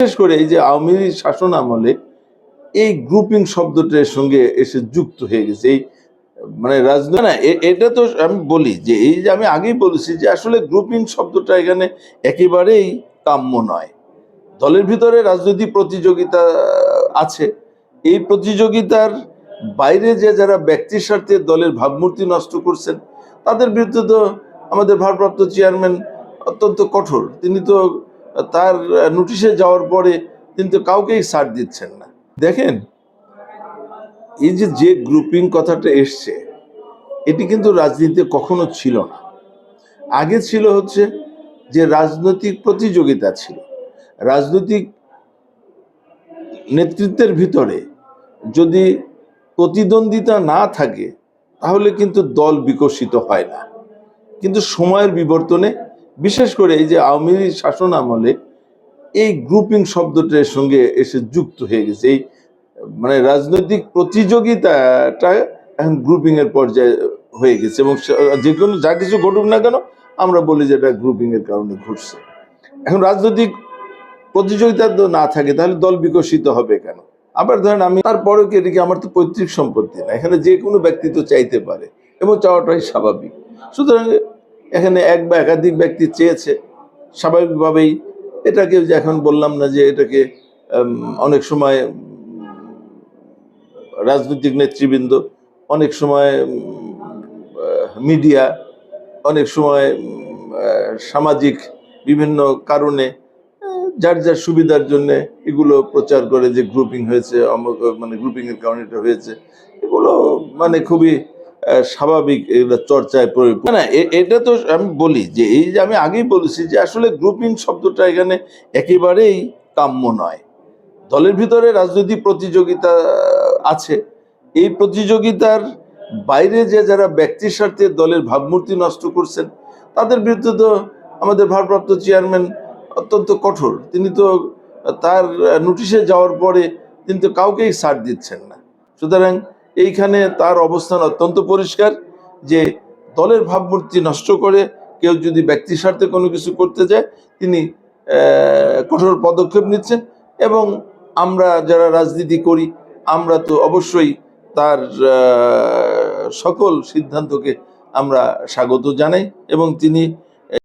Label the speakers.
Speaker 1: বিশেষ করে এই যে আওয়ামী লীগ শাসন আমলে এই গ্রুপিং শব্দটার সঙ্গে এসে যুক্ত হয়ে গেছে। এই মানে রাজনীতি না এটা তো আমি বলি যে, এই যে আমি আগেই বলেছি যে আসলে গ্রুপিং শব্দটা এখানে একেবারেই কাম্য নয়। দলের ভিতরে রাজনৈতিক প্রতিযোগিতা আছে। এই প্রতিযোগিতার বাইরে যে যারা ব্যক্তির স্বার্থে দলের ভাবমূর্তি নষ্ট করছেন, তাদের বিরুদ্ধে তো আমাদের ভারপ্রাপ্ত চেয়ারম্যান অত্যন্ত কঠোর। তিনি তো তার নোটিশে যাওয়ার পরে কিন্তু কাউকেই ছাড় দিচ্ছেন না। দেখেন, এই যে যে গ্রুপিং কথাটা এসছে, এটি কিন্তু রাজনীতিতে কখনো ছিল না। আগে ছিল হচ্ছে যে রাজনৈতিক প্রতিযোগিতা ছিল। রাজনৈতিক নেতৃত্বের ভিতরে যদি প্রতিদ্বন্দ্বিতা না থাকে, তাহলে কিন্তু দল বিকশিত হয় না। কিন্তু সময়ের বিবর্তনে বিশেষ করে এই যে আওয়ামী লীগ শাসন আমলে এই গ্রুপিং শব্দটার সঙ্গে এসে যুক্ত হয়ে গেছে। এই মানে রাজনৈতিক প্রতিযোগিতাটা এখন গ্রুপিং এর পর্যায়ে হয়ে গেছে এবং যে কোনো, যা কিছু ঘটুক না কেন আমরা বলি যে এটা গ্রুপিং এর কারণে ঘটছে। এখন রাজনৈতিক প্রতিযোগিতা না থাকে, তাহলে দল বিকশিত হবে কেন? আবার ধরেন আমি তারপরেও কি এদিকে আমার তো পৈতৃক সম্পত্তি না, এখানে যে কোনো ব্যক্তি তো চাইতে পারে এবং চাওয়াটাই স্বাভাবিক। সুতরাং এখানে এক বা একাধিক ব্যক্তি চেয়েছে, স্বাভাবিকভাবেই এটাকে যে এখন বললাম না যে এটাকে অনেক সময় রাজনৈতিক নেতৃবৃন্দ, অনেক সময় মিডিয়া, অনেক সময় সামাজিক বিভিন্ন কারণে যার যার সুবিধার জন্য এগুলো প্রচার করে যে গ্রুপিং হয়েছে মানে গ্রুপিংয়ের কারণে এটা হয়েছে, এগুলো মানে খুবই স্বাভাবিক চর্চায় না এটা তো আমি বলি যে, এই যে আমি আগেই বলেছি যে, আসলে গ্রুপিং শব্দটা এখানে একেবারেই কাম্য নয়। দলের ভিতরে রাজনৈতিক প্রতিযোগিতা আছে। এই প্রতিযোগিতার বাইরে যে যারা ব্যক্তির স্বার্থে দলের ভাবমূর্তি নষ্ট করছেন, তাদের বিরুদ্ধে তো আমাদের ভারপ্রাপ্ত চেয়ারম্যান অত্যন্ত কঠোর। তিনি তো তার নোটিশে যাওয়ার পরে তিনি তো কাউকেই ছাড় দিচ্ছেন না। সুতরাং এইখানে তার অবস্থান অত্যন্ত পরিষ্কার, যে দলের ভাবমূর্তি নষ্ট করে কেউ যদি ব্যক্তির স্বার্থে কোনো কিছু করতে যায়, তিনি কঠোর পদক্ষেপ নিচ্ছেন এবং আমরা যারা রাজনীতি করি, আমরা তো অবশ্যই তার সকল সিদ্ধান্তকে আমরা স্বাগত জানাই এবং তিনি